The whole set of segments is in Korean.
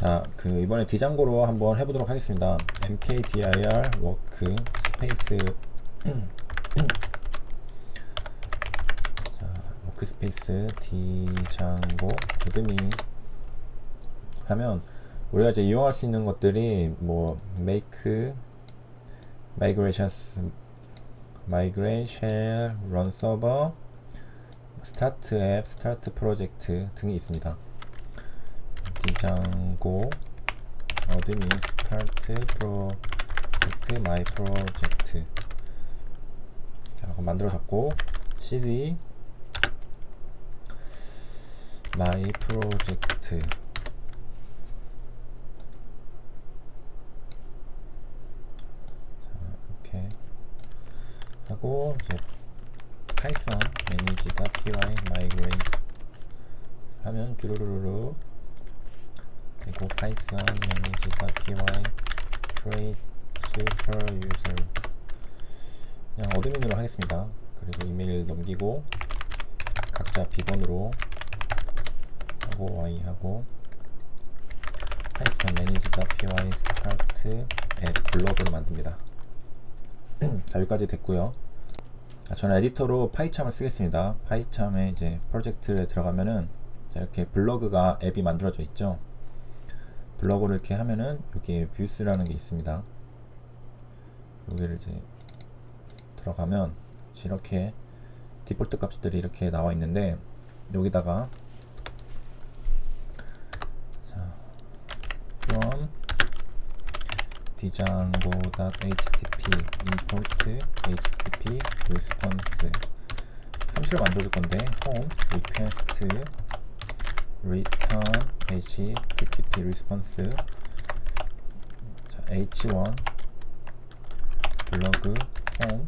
자, 그 이번에 디장고로 한번 해보도록 하겠습니다. mkdir 워크 스페이스 자, 워크 스페이스 디장고 어드민 하면 우리가 이제 이용할 수 있는 것들이 뭐 make migrations migrate share run server 스타트 앱 스타트 프로젝트 등이 있습니다. 디장고 어드민 스타트 프로젝트 마이 프로젝트. 자 그럼 만들어졌고 cd 마이 프로젝트. 자 이렇게 하고 이제 파이썬 manage.py migrate 하면 쭈루루루루 그리고 파이썬 manage.py create super user 그냥 어드민으로 하겠습니다. 그리고 이메일 넘기고 각자 비번으로 하고 y 하고 파이썬 manage.py start 앱 블로그를 만듭니다. 자 여기까지 됐고요. 자, 저는 에디터로 파이참을 쓰겠습니다. 파이참에 이제 프로젝트에 들어가면은 자, 이렇게 블로그가 앱이 만들어져 있죠. 블로그를 이렇게 하면은 여기에 뷰스라는 게 있습니다. 여기를 이제 들어가면 이렇게 디폴트 값들이 이렇게 나와 있는데 여기다가 자, from django.http import http response 함수를 만들어 줄 건데 home request return http response 자, h1 블로그 home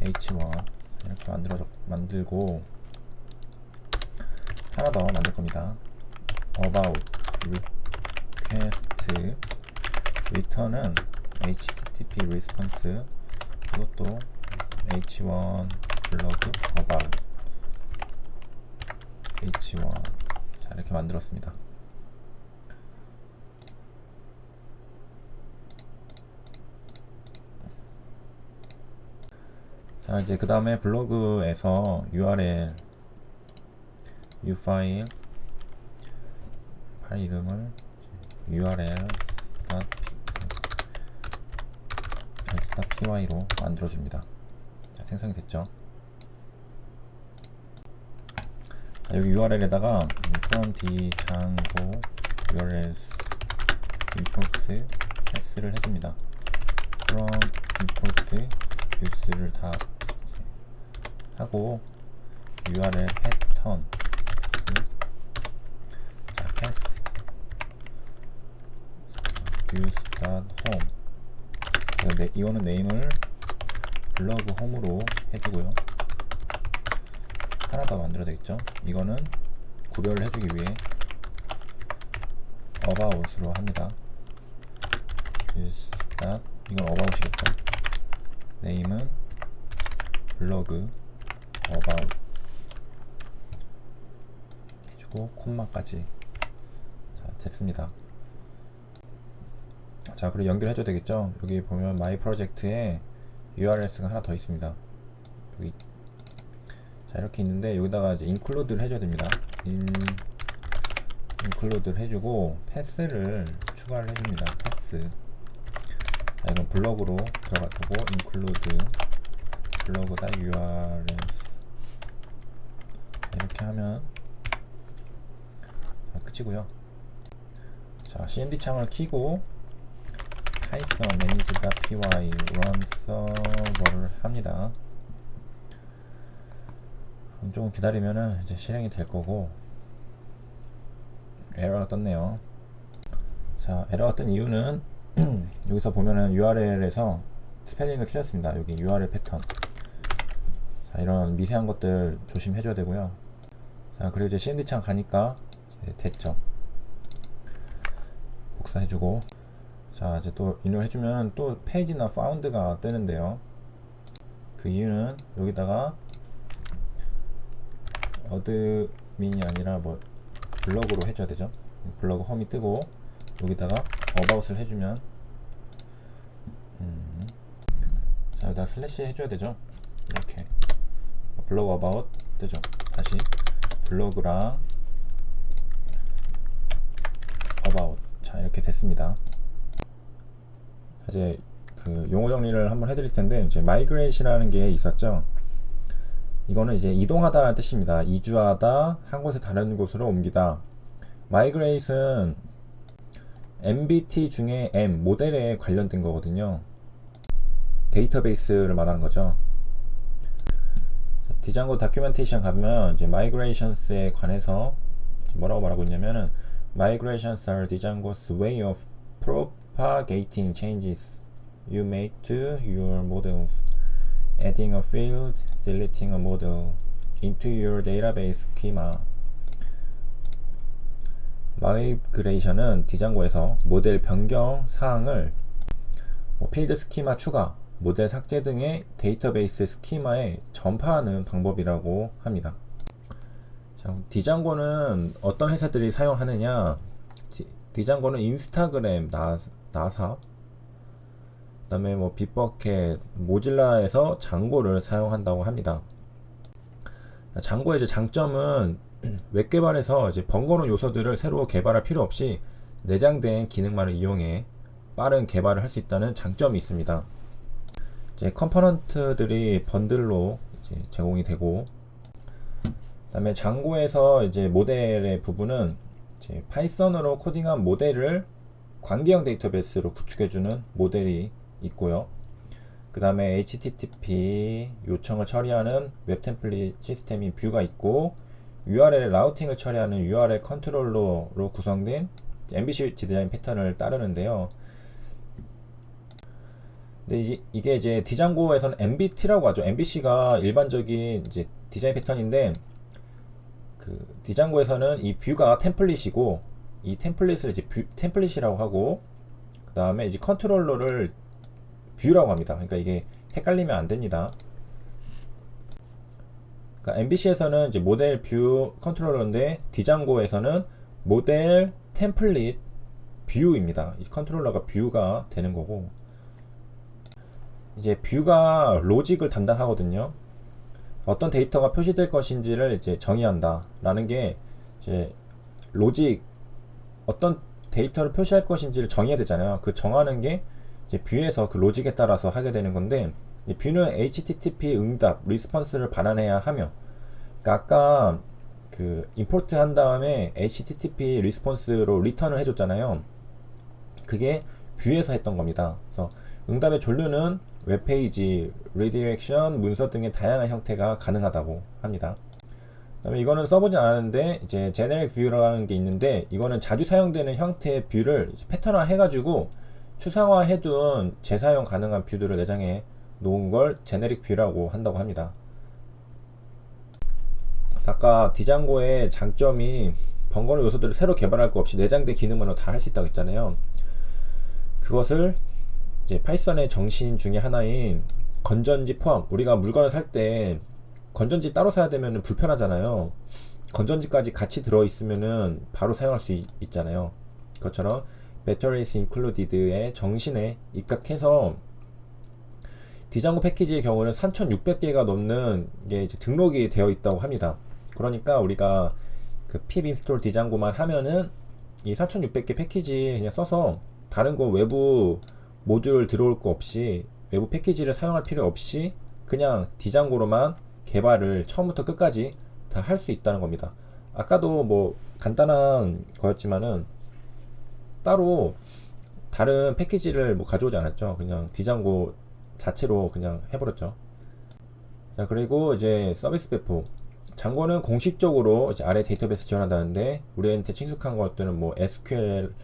h1 이렇게 만들어 만들고 하나 더 만들 겁니다. about request return은 http response 이것도 h1 블로그 about h1 자 이렇게 만들었습니다. 자 이제 그 다음에 블로그에서 URL u 파일 파일 이름을 URL py로 만들어줍니다. 자, 생성이 됐죠? 자, 여기 URL에다가 from django urls import 패스를 해줍니다. from import 뷰스를 다 하고 URL 패턴 자 패스 views.home 네, 이거는 네임을 블로그 홈으로 해주고요. 하나 더 만들어야 되겠죠? 이거는 구별을 해주기 위해 about으로 합니다. views. 이건 about이겠죠? 네임은 블로그 about 해주고 콤마까지 자 됐습니다. 자 그리고 연결해줘야 되겠죠 여기 보면 마이 프로젝트에 URLs가 하나 더 있습니다 여기 자 이렇게 있는데 여기다가 이제 인클루드를 해줘야 됩니다. 인, 인클루드를 해주고 패스를 추가를 해줍니다. 패스 자 이건 블럭으로 들어갈 거고 인클루드 블로그다 URLs. 이렇게 하면 자, 끝이고요. 자 CMD 창을 키고 파이썬 manage.py run server를 합니다. 그럼 조금 기다리면은 이제 실행이 될 거고 에러가 떴네요. 자, 에러가 뜬 이유는 여기서 보면은 URL에서 스펠링을 틀렸습니다. 여기 URL 패턴. 자, 이런 미세한 것들 조심해 줘야 되고요. 자, 그리고 이제 CMD 창 가니까 이제 됐죠. 복사해주고 자 이제 또 인을 해주면 또 페이지나 파운드가 뜨는데요 그 이유는 여기다가 어드민이 아니라 뭐 블럭으로 해줘야 되죠. 블럭 홈이 뜨고 여기다가 어바웃을 해주면 음, 자 여기다 슬래시 해줘야 되죠. 이렇게 블로그 어바웃 뜨죠. 다시 블로그랑 어바웃 자 이렇게 됐습니다. 이제 그 용어 정리를 한번 해드릴 텐데 이제 마이그레이션이라는 게 있었죠. 이거는 이제 이동하다라는 뜻입니다. 이주하다, 한 곳에 다른 곳으로 옮기다. 마이그레이션 MBT 중에 M 모델에 관련된 거거든요. 데이터베이스를 말하는 거죠. 디장고 다큐멘테이션 가면 이제 migrations에 관해서 뭐라고 말하고 있냐면은 migrations are Django's way of propagating changes you make to your models, adding a field, deleting a model into your database schema. 마이그레이션은 디장고에서 모델 변경 사항을 뭐 필드 스키마 추가, 모델 삭제 등의 데이터베이스 스키마에 전파하는 방법이라고 합니다. 자, 디장고는 어떤 회사들이 사용하느냐? 디, 디장고는 인스타그램, 나, 나사, 그다음에 뭐 빗버켓, 모질라에서 장고를 사용한다고 합니다. 장고의 이제 장점은 웹 개발에서 이제 번거로운 요소들을 새로 개발할 필요 없이 내장된 기능만을 이용해 빠른 개발을 할 수 있다는 장점이 있습니다. 이제 컴포넌트들이 번들로 이제 제공이 되고 그다음에 장고에서 이제 모델의 부분은 이제 파이썬으로 코딩한 모델을 관계형 데이터베이스로 구축해주는 모델이 있고요. 그 다음에 HTTP 요청을 처리하는 웹 템플릿 시스템인 뷰가 있고 URL 라우팅을 처리하는 URL 컨트롤러로 구성된 MVC 디자인 패턴을 따르는데요. 근데 이게 이제 디장고에서는 MBT라고 하죠. MVC가 일반적인 이제 디자인 패턴인데 그 디장고에서는 이 뷰가 템플릿이고 이 템플릿을 이제 뷰, 템플릿이라고 하고 그 다음에 이제 컨트롤러를 뷰라고 합니다. 그러니까 이게 헷갈리면 안 됩니다. 그러니까 MVC에서는 이제 모델 뷰 컨트롤러인데 디장고에서는 모델 템플릿 뷰입니다. 이 컨트롤러가 뷰가 되는 거고 이제 뷰가 로직을 담당하거든요. 어떤 데이터가 표시될 것인지를 이제 정의한다라는 게 이제 로직 어떤 데이터를 표시할 것인지를 정해야 되잖아요. 그 정하는 게 이제 뷰에서 그 로직에 따라서 하게 되는 건데 뷰는 HTTP 응답 리스폰스를 반환해야 하며 그러니까 아까 그 임포트 한 다음에 HTTP 리스폰스로 리턴을 해줬잖아요. 그게 뷰에서 했던 겁니다. 그래서 응답의 존류는 웹페이지, 리디렉션, 문서 등의 다양한 형태가 가능하다고 합니다. 그다음에 이거는 써보진 않았는데 이제 제네릭 뷰라는 게 있는데 이거는 자주 사용되는 형태의 뷰를 패턴화 해가지고 추상화해둔 재사용 가능한 뷰들을 내장해 놓은 걸 제네릭 뷰라고 한다고 합니다. 아까 디장고의 장점이 번거로운 요소들을 새로 개발할 거 없이 내장된 기능만으로 다 할 수 있다고 했잖아요. 그것을 이제 파이썬의 정신 중에 하나인 건전지 포함 우리가 물건을 살 때 건전지 따로 사야 되면 불편하잖아요. 건전지까지 같이 들어 있으면은 바로 사용할 수 있, 잖아요 그것처럼 Batteries Included의 정신에 입각해서 디장고 패키지의 경우는 3,600개가 넘는 게 등록이 되어 있다고 합니다. 그러니까 우리가 그 pip install 디장고만 하면은 이 3,600개 패키지 그냥 써서 다른 거 외부 모듈 들어올 거 없이 외부 패키지를 사용할 필요 없이 그냥 디장고로만 개발을 처음부터 끝까지 다 할 수 있다는 겁니다. 아까도 뭐 간단한 거였지만은 따로 다른 패키지를 뭐 가져오지 않았죠. 그냥 디장고 자체로 그냥 해버렸죠. 자, 그리고 이제 서비스 배포. 장고는 공식적으로 이제 아래 데이터베이스 지원한다는데 우리한테 친숙한 것들은 뭐 SQL,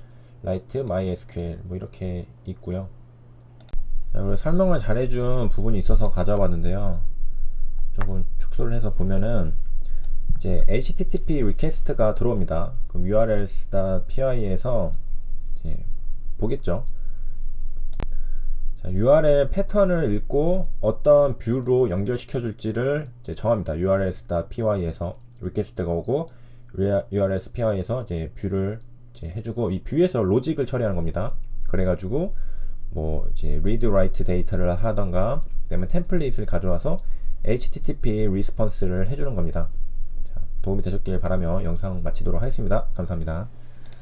라이트, MySQL 뭐 이렇게 있고요. 자, 그리고 설명을 잘해준 부분이 있어서 가져와 봤는데요. 조금 축소를 해서 보면은 이제 HTTP 리퀘스트가 들어옵니다. 그럼 urls.py에서 예, 보겠죠. 자, URL 패턴을 읽고 어떤 뷰로 연결시켜 줄지를 정합니다. urls.py에서 리퀘스트가 오고 URL 스피어에서 이제 뷰를 이제 해주고 이 뷰에서 로직을 처리하는 겁니다. 그래가지고 뭐 이제 read write 데이터를 하던가 그다음에 템플릿을 가져와서 HTTP 리스폰스를 해주는 겁니다. 자, 도움이 되셨길 바라며 영상 마치도록 하겠습니다. 감사합니다.